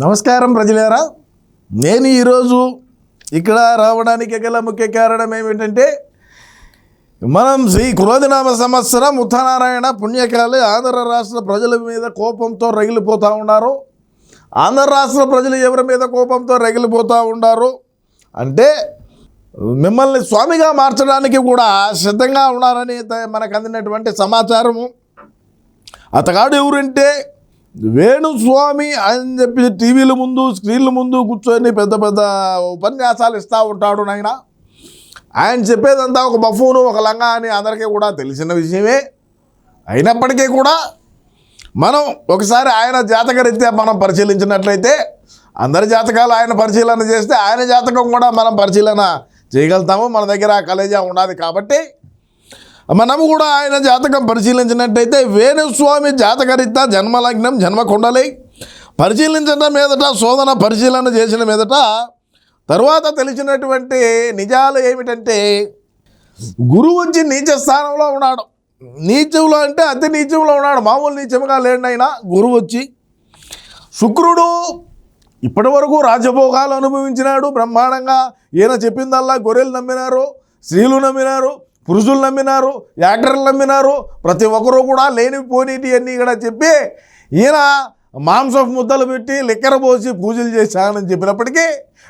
నమస్కారం ప్రజలారా. నేను ఈరోజు ఇక్కడ రావడానికి గల ముఖ్య కారణం ఏమిటంటే మనం శ్రీ క్రోధనామ సంవత్సరం ఉత్తనారాయణ పుణ్యకాలి ఆంధ్ర రాష్ట్ర ప్రజల మీద కోపంతో రగిలిపోతూ ఉన్నారు. ఆంధ్ర రాష్ట్ర ప్రజలు ఎవరి మీద కోపంతో రగిలిపోతూ ఉన్నారు అంటే మిమ్మల్ని స్వామిగా మార్చడానికి కూడా సిద్ధంగా ఉన్నారని మనకు అందినటువంటి సమాచారము. అతగాడు ఎవరంటే వేణుస్వామి అని చెప్పి టీవీల ముందు స్క్రీన్ల ముందు కూర్చొని పెద్ద పెద్ద ఉపన్యాసాలు ఇస్తూ ఉంటాడు నాయన. ఆయన చెప్పేదంతా ఒక బఫూను ఒక లంగా అని అందరికీ కూడా తెలిసిన విషయమే. అయినప్పటికీ కూడా మనం ఒకసారి ఆయన జాతకరీత్యా మనం పరిశీలించినట్లయితే అందరి జాతకాలు ఆయన పరిశీలన చేస్తే ఆయన జాతకం కూడా మనం పరిశీలన చేయగలుగుతాము. మన దగ్గర ఆ కలేజా ఉన్నది కాబట్టి మనము కూడా ఆయన జాతకం పరిశీలించినట్టయితే వేణుస్వామి జాతకరీత్యా జన్మలగ్నం జన్మకుండలి. పరిశీలించడం మీదట శోధన పరిశీలన చేసిన మీదట తరువాత తెలిసినటువంటి నిజాలు ఏమిటంటే గురువు వచ్చి నీచ స్థానంలో ఉన్నాడు. నీచంలో అంటే అతి నీచంలో ఉన్నాడు. మామూలు నీచముగా లేండి గురువు వచ్చి శుక్రుడు ఇప్పటి వరకు రాజభోగాలు అనుభవించినాడు. బ్రహ్మాండంగా ఈయన చెప్పిందల్లా గొర్రెలు నమ్మినారు స్త్రీలు నమ్మినారు పురుషులు నమ్మినారు యాక్టర్లు నమ్మినారు ప్రతి ఒక్కరూ కూడా లేనిపోనీటి అన్నీ కూడా చెప్పి ఈయన మాంసపు ముద్దలు పెట్టి లిక్కర పోసి పూజలు చేశానని చెప్పినప్పటికీ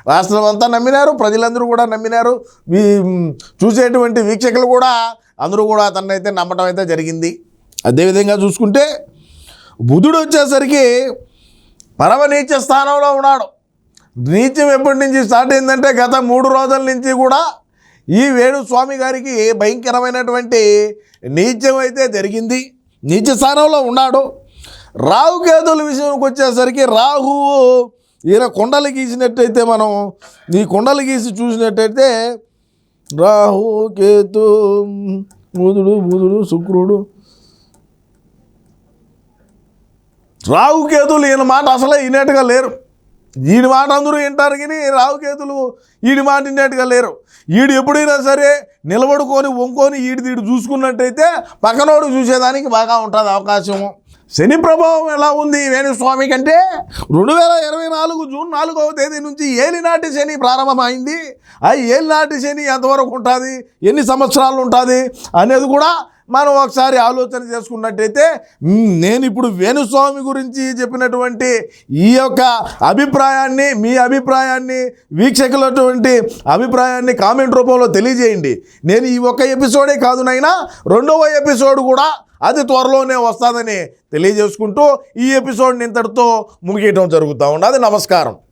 రాష్ట్రం అంతా నమ్మినారు ప్రజలందరూ కూడా నమ్మినారు. చూసేటువంటి వీక్షకులు కూడా అందరూ కూడా అతన్నైతే నమ్మటం అయితే జరిగింది. అదేవిధంగా చూసుకుంటే బుధుడు వచ్చేసరికి పరమ నీచ స్థానంలో ఉన్నాడు. నీచం ఎప్పటి నుంచి స్టార్ట్ అయిందంటే గత మూడు రోజుల నుంచి కూడా ఈ వేణుస్వామి గారికి భయంకరమైనటువంటి నీచం అయితే జరిగింది. నీచ స్థానంలో ఉన్నాడు. రాహు కేతుల విషయంకి వచ్చేసరికి రాహు ఈయన కొండలు గీసినట్టయితే మనం ఈ కొండలు గీసి చూసినట్టయితే రాహు కేతు బుధుడు బుధుడు శుక్రుడు. రాహుకేతులు ఈయన మాట అసలే వినేట్టుగా లేరు. ఈడి మాట అందరూ వింటారు కానీ రావుకేతులు ఈడి మాట వినేట్టుగా లేరు. ఈడు ఎప్పుడైనా సరే నిలబడుకొని వంకొని ఈడి తీడు చూసుకున్నట్టయితే పక్కనోడు చూసేదానికి బాగా ఉంటుంది అవకాశము. శని ప్రభావం ఎలా ఉంది వేణుస్వామి కంటే రెండు వేల ఇరవై నాలుగు జూన్ నాలుగవ తేదీ నుంచి ఏలినాటి శని ప్రారంభమైంది. ఆ ఏలినాటి శని ఎంతవరకు ఉంటుంది? ఎన్ని సంవత్సరాలు ఉంటుంది? అనేది కూడా మనం ఒకసారి ఆలోచన చేసుకున్నట్టయితే నేను ఇప్పుడు వేణుస్వామి గురించి చెప్పినటువంటి ఈ యొక్క అభిప్రాయాన్ని మీ అభిప్రాయాన్ని వీక్షకులటువంటి అభిప్రాయాన్ని కామెంట్ రూపంలో తెలియజేయండి. నేను ఈ ఒక్క ఎపిసోడే కాదు నైనా రెండవ ఎపిసోడ్ కూడా అది త్వరలోనే వస్తుందని తెలియజేసుకుంటూ ఈ ఎపిసోడ్ని ఇంతటితో ముగియటం జరుగుతూ ఉన్నది. నమస్కారం.